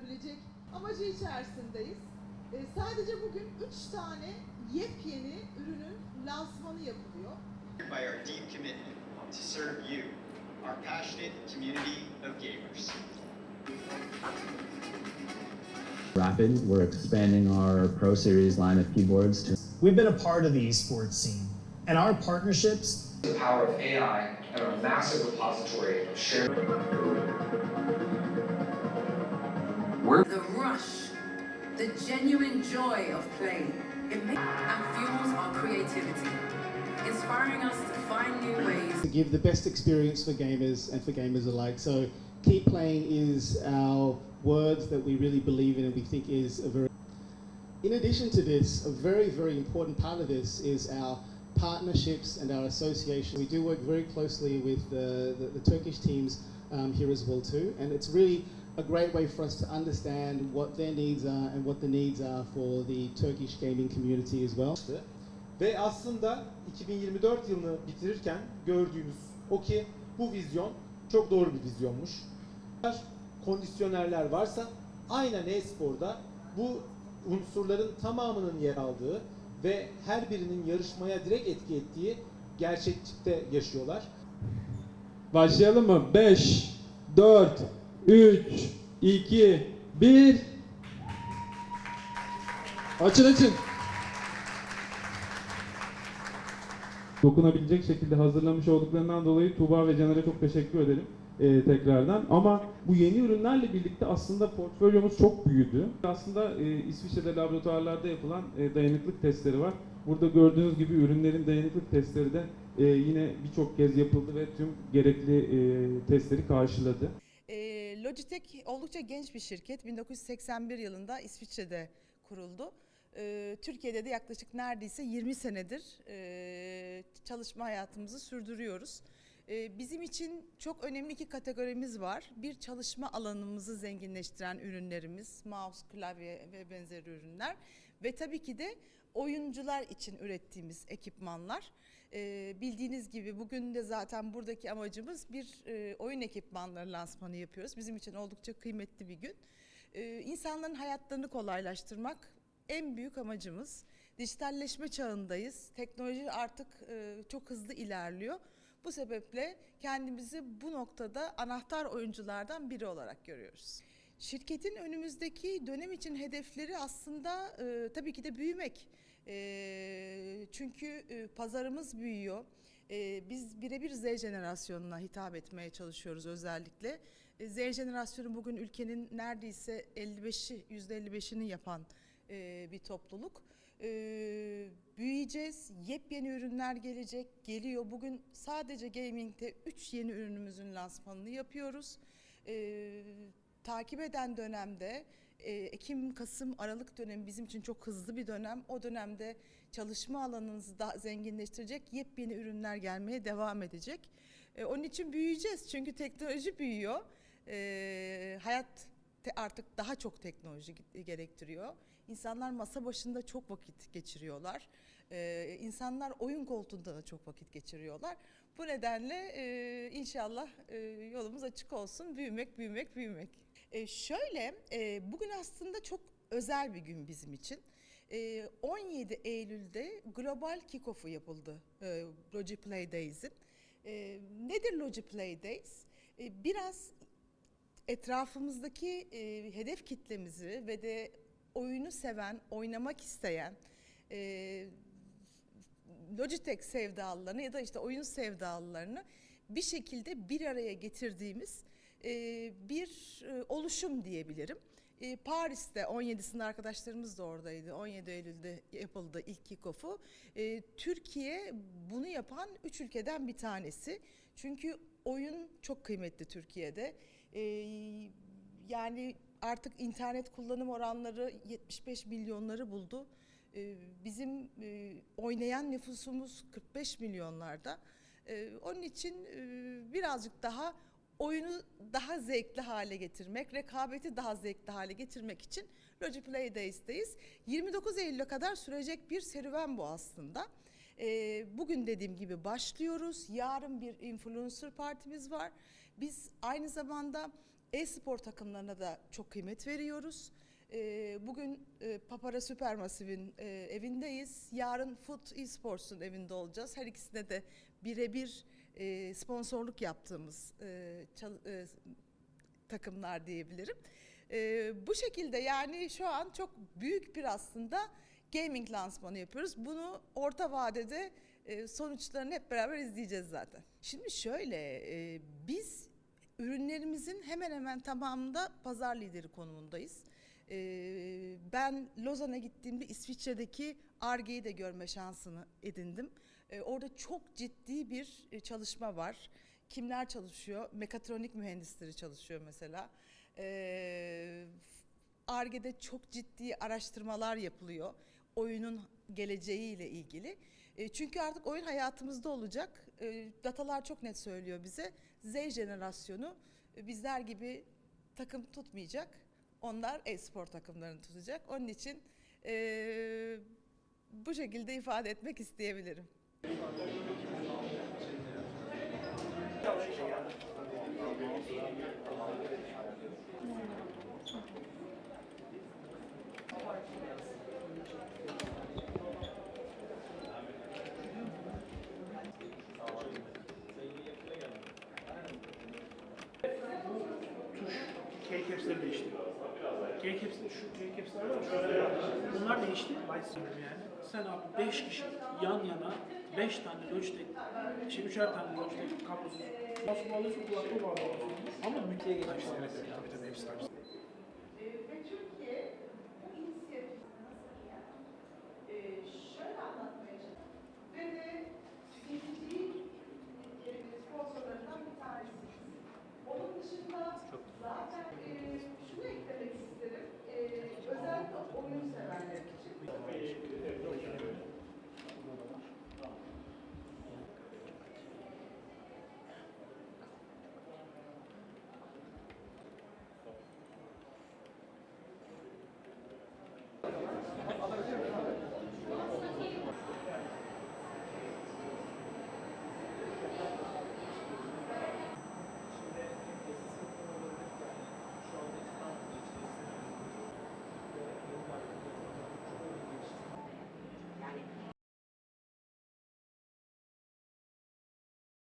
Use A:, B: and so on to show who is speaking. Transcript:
A: oluşturulabilecek amacı içerisindeyiz. E, sadece bugün 3 tane yepyeni ürünün lansmanı yapılıyor.
B: by our deep commitment to serve you, our passionate community of gamers.
C: Rapid, we're expanding our Pro Series line of keyboards to
D: We've been a part of the esports scene, and our partnerships
E: the power of AI and our massive repository of shared.
F: The rush, the genuine joy of play. It makes and fuels our creativity, inspiring us to find new ways
G: to give the best experience for gamers and for gamers alike. So keep playing is our words that we really believe in and we think is a very in addition to this, a very, very important part of this is our partnerships and our association. We do work very closely with the, the, the Turkish teams um, here as well too, and it's really a great way for us to understand what their needs are and what the needs are for the Turkish gaming community as well.
H: Ve aslında 2024 yılını bitirirken gördüğümüz o ki bu vizyon çok doğru bir vizyonmuş. Kondisyonerler varsa aynen e-sporda bu unsurların tamamının yer aldığı ve her birinin yarışmaya direkt etki ettiği gerçekçikte yaşıyorlar.
I: Başlayalım mı? 5, 4, 3, 2, 1. Açın açın. Dokunabilecek şekilde hazırlamış olduklarından dolayı Tuğba ve Caner'e çok teşekkür ederim e, tekrardan. Ama bu yeni ürünlerle birlikte aslında portfolyomuz çok büyüdü. Aslında e, İsviçre'de laboratuvarlarda yapılan e, dayanıklık testleri var. Burada gördüğünüz gibi ürünlerin dayanıklık testleri de e, yine birçok kez yapıldı ve tüm gerekli e, testleri karşıladı.
J: Logitech oldukça genç bir şirket. 1981 yılında İsviçre'de kuruldu. E, Türkiye'de de yaklaşık neredeyse 20 senedir e, çalışma hayatımızı sürdürüyoruz. E, bizim için çok önemli iki kategorimiz var. Bir çalışma alanımızı zenginleştiren ürünlerimiz, mouse, klavye ve benzeri ürünler. Ve tabii ki de oyuncular için ürettiğimiz ekipmanlar. Ee, bildiğiniz gibi bugün de zaten buradaki amacımız bir e, oyun ekipmanları lansmanı yapıyoruz. Bizim için oldukça kıymetli bir gün. Ee, insanların hayatlarını kolaylaştırmak en büyük amacımız. Dijitalleşme çağındayız. Teknoloji artık e, çok hızlı ilerliyor. Bu sebeple kendimizi bu noktada anahtar oyunculardan biri olarak görüyoruz. Şirketin önümüzdeki dönem için hedefleri aslında e, tabii ki de büyümek. Çünkü e, pazarımız büyüyor. Biz birebir Z jenerasyonuna hitap etmeye çalışıyoruz özellikle. E, Z jenerasyonu bugün ülkenin neredeyse 55'i, %55'ini yapan e, bir topluluk. E, büyüyeceğiz, yepyeni ürünler gelecek, geliyor. Bugün sadece gaming'de 3 yeni ürünümüzün lansmanını yapıyoruz. E, takip eden dönemde e, Ekim, Kasım, Aralık dönemi bizim için çok hızlı bir dönem. O dönemde çalışma alanınızı da zenginleştirecek yepyeni ürünler gelmeye devam edecek. E, onun için büyüyeceğiz çünkü teknoloji büyüyor. E, hayat artık daha çok teknoloji ge- gerektiriyor. İnsanlar masa başında çok vakit geçiriyorlar. E, insanlar oyun koltuğunda da çok vakit geçiriyorlar. Bu nedenle e, inşallah e, yolumuz açık olsun. Büyümek, büyümek, büyümek. E, şöyle, e, bugün aslında çok özel bir gün bizim için. E, 17 Eylül'de global kick-off'u yapıldı e, Logi Play Days'in. E, nedir Logi Play Days? E, biraz etrafımızdaki e, hedef kitlemizi ve de oyunu seven, oynamak isteyen, e, Logitech sevdalılarını ya da işte oyun sevdalılarını bir şekilde bir araya getirdiğimiz e, bir e, oluşum diyebilirim. E, Paris'te 17'sinde arkadaşlarımız da oradaydı. 17 Eylül'de yapıldı ilk kick-off'u. E, Türkiye bunu yapan üç ülkeden bir tanesi. Çünkü oyun çok kıymetli Türkiye'de. E, yani artık internet kullanım oranları 75 milyonları buldu. Bizim e, oynayan nüfusumuz 45 milyonlarda. Onun için e, birazcık daha oyunu daha zevkli hale getirmek, rekabeti daha zevkli hale getirmek için Logi Play Days'teyiz. 29 Eylül'e kadar sürecek bir serüven bu aslında. Ee, Bugün dediğim gibi başlıyoruz. Yarın bir influencer partimiz var. Biz aynı zamanda E-spor takımlarına da çok kıymet veriyoruz. Ee, bugün e, Papara Supermassive'in e, evindeyiz. Yarın Foot Esports'un evinde olacağız. Her ikisine de birebir e, sponsorluk yaptığımız e, çal- e, takımlar diyebilirim. Ee, bu şekilde yani şu an çok büyük bir aslında gaming lansmanı yapıyoruz. Bunu orta vadede e, sonuçlarını hep beraber izleyeceğiz zaten. Şimdi şöyle e, biz ürünlerimizin hemen hemen tamamında pazar lideri konumundayız. E, ben Lozan'a gittiğimde İsviçre'deki Arge'yi de görme şansını edindim. E, orada çok ciddi bir e, çalışma var. Kimler çalışıyor? Mekatronik mühendisleri çalışıyor mesela. Ee, Arge'de çok ciddi araştırmalar yapılıyor oyunun geleceğiyle ilgili. E, çünkü artık oyun hayatımızda olacak. Datalar çok net söylüyor bize. Z jenerasyonu e, bizler gibi takım tutmayacak. Onlar e-spor takımlarını tutacak. Onun için e, bu şekilde ifade etmek isteyebilirim.
K: Tuş K-caps'leri değişti. K-caps'leri şu K-caps'ler var. Bunlar değişti. Lightsaber yani. Sen abi 5 kişi yan yana beş tane lojtek, şey üçer tane lojtek kablosuz. Nasıl bağlıyorsun kulaklığı bağlıyorsun. Ama müteye geçmiş. Şey. Evet, evet, tabii tabii hepsi tabii.
A: Ee, ve Türkiye bu inisiyatifi nasıl yani? Ee, şöyle anlatmaya çalışıyorum. Ve de tüketici sponsorlarından bir tanesiyiz.
J: Onun dışında Çok. zaten e, şunu eklemek isterim. E, özellikle oyun severler